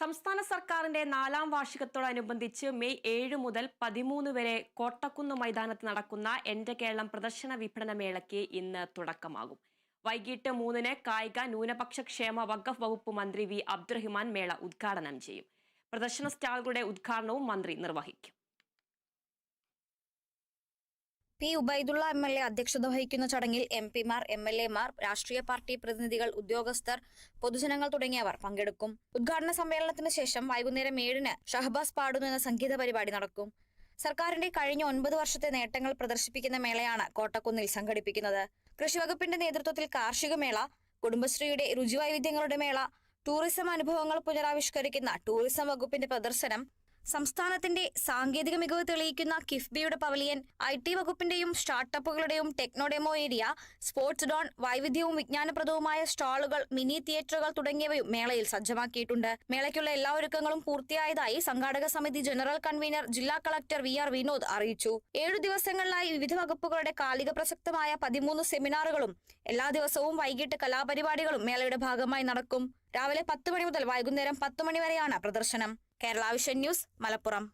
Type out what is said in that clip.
സംസ്ഥാന സർക്കാരിന്റെ നാലാം വാർഷികത്തോടനുബന്ധിച്ച് മെയ് ഏഴ് മുതൽ പതിമൂന്ന് വരെ കോട്ടക്കുന്ന് മൈതാനത്ത് നടക്കുന്ന എന്റെ കേരളം പ്രദർശന വിപണന മേളയ്ക്ക് ഇന്ന് തുടക്കമാകും. വൈകിട്ട് മൂന്നിന് കായിക ന്യൂനപക്ഷ ക്ഷേമ വഖഫ് വകുപ്പ് മന്ത്രി വി അബ്ദുറഹിമാൻ മേള ഉദ്ഘാടനം ചെയ്യും. പ്രദർശന സ്റ്റാളുകളുടെ ഉദ്ഘാടനവും മന്ത്രി നിർവഹിക്കും. P Ubaidulla M L A അധ്യക്ഷത വഹിക്കുന്ന ചടങ്ങിൽ എം പിമാർ എം എൽ എമാർ രാഷ്ട്രീയ പാർട്ടി പ്രതിനിധികൾ ഉദ്യോഗസ്ഥർ പൊതുജനങ്ങൾ തുടങ്ങിയവർ പങ്കെടുക്കും. ഉദ്ഘാടന സമ്മേളനത്തിന് ശേഷം വൈകുന്നേരം ഏഴിന് ഷഹബാസ് പാടുന്നു എന്ന സംഗീത പരിപാടി നടക്കും. സർക്കാരിന്റെ കഴിഞ്ഞ ഒൻപത് വർഷത്തെ നേട്ടങ്ങൾ പ്രദർശിപ്പിക്കുന്ന മേളയാണ് കോട്ടക്കുന്നിൽ സംഘടിപ്പിക്കുന്നത്. കൃഷിവകുപ്പിന്റെ നേതൃത്വത്തിൽ കാർഷിക മേള കുടുംബശ്രീയുടെ രുചിവൈവിധ്യങ്ങളുടെ മേള ടൂറിസം അനുഭവങ്ങൾ പുനരാവിഷ്കരിക്കുന്ന ടൂറിസം വകുപ്പിന്റെ പ്രദർശനം സംസ്ഥാനത്തിന്റെ സാങ്കേതിക മികവ് തെളിയിക്കുന്ന കിഫ്ബിയുടെ പവലിയൻ ഐ ടി വകുപ്പിന്റെയും സ്റ്റാർട്ടപ്പുകളുടെയും ടെക്നോഡെമോ ഏരിയ സ്പോർട്സ് ഡോൺ വൈവിധ്യവും വിജ്ഞാനപ്രദവുമായ സ്റ്റാളുകൾ മിനി തിയേറ്ററുകൾ തുടങ്ങിയവയും മേളയിൽ സജ്ജമാക്കിയിട്ടുണ്ട്. മേളയ്ക്കുള്ള എല്ലാ ഒരുക്കങ്ങളും പൂർത്തിയായതായി സംഘാടക സമിതി ജനറൽ കൺവീനർ ജില്ലാ കളക്ടർ വി ആർ വിനോദ് അറിയിച്ചു. ഏഴു ദിവസങ്ങളിലായി വിവിധ വകുപ്പുകളുടെ കാലിക പ്രസക്തമായ പതിമൂന്ന് സെമിനാറുകളും എല്ലാ ദിവസവും വൈകിട്ട് കലാപരിപാടികളും മേളയുടെ ഭാഗമായി നടക്കും. രാവിലെ പത്ത് മണി മുതൽ വൈകുന്നേരം പത്ത് മണി വരെയാണ് പ്രദർശനം. Kerala vision news Malappuram.